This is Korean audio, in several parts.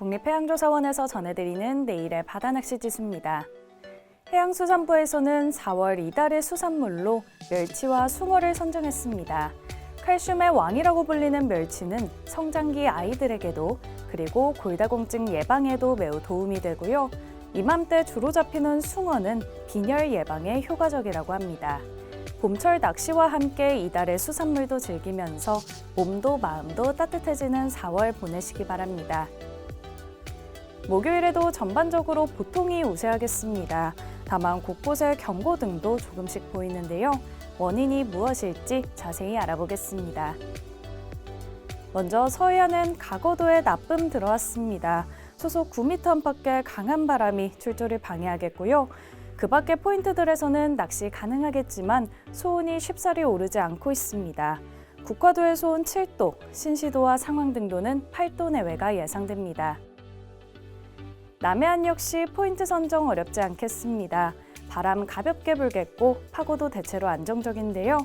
국립해양조사원에서 전해드리는 내일의 바다낚시 지수입니다. 해양수산부에서는 4월 이달의 수산물로 멸치와 숭어를 선정했습니다. 칼슘의 왕이라고 불리는 멸치는 성장기 아이들에게도 그리고 골다공증 예방에도 매우 도움이 되고요. 이맘때 주로 잡히는 숭어는 빈혈 예방에 효과적이라고 합니다. 봄철 낚시와 함께 이달의 수산물도 즐기면서 몸도 마음도 따뜻해지는 4월 보내시기 바랍니다. 목요일에도 전반적으로 보통이 우세하겠습니다. 다만 곳곳에 경고등도 조금씩 보이는데요. 원인이 무엇일지 자세히 알아보겠습니다. 먼저 서해안은 가거도에 나쁨 들어왔습니다. 소속 9m 안팎의 강한 바람이 출조를 방해하겠고요. 그 밖의 포인트들에서는 낚시 가능하겠지만 소온이 쉽사리 오르지 않고 있습니다. 국화도의 소온 7도, 신시도와 상황 등도는 8도 내외가 예상됩니다. 남해안 역시 포인트 선정 어렵지 않겠습니다. 바람 가볍게 불겠고 파고도 대체로 안정적인데요.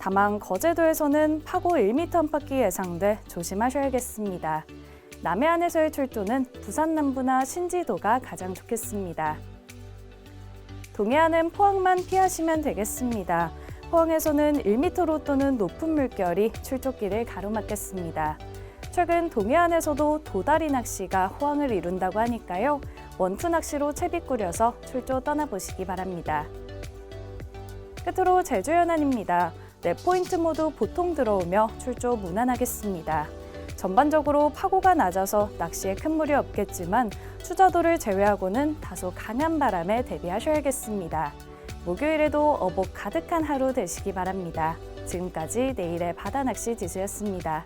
다만 거제도에서는 파고 1m 안팎이 예상돼 조심하셔야겠습니다. 남해안에서의 출조는 부산 남부나 신지도가 가장 좋겠습니다. 동해안은 포항만 피하시면 되겠습니다. 포항에서는 1m로 또는 높은 물결이 출조길을 가로막겠습니다. 최근 동해안에서도 도다리 낚시가 호황을 이룬다고 하니까요. 원투 낚시로 채비 꾸려서 출조 떠나보시기 바랍니다. 끝으로 제주 연안입니다. 네 포인트 모두 보통 들어오며 출조 무난하겠습니다. 전반적으로 파고가 낮아서 낚시에 큰 무리 없겠지만 추자도를 제외하고는 다소 강한 바람에 대비하셔야겠습니다. 목요일에도 어복 가득한 하루 되시기 바랍니다. 지금까지 내일의 바다 낚시 지수였습니다.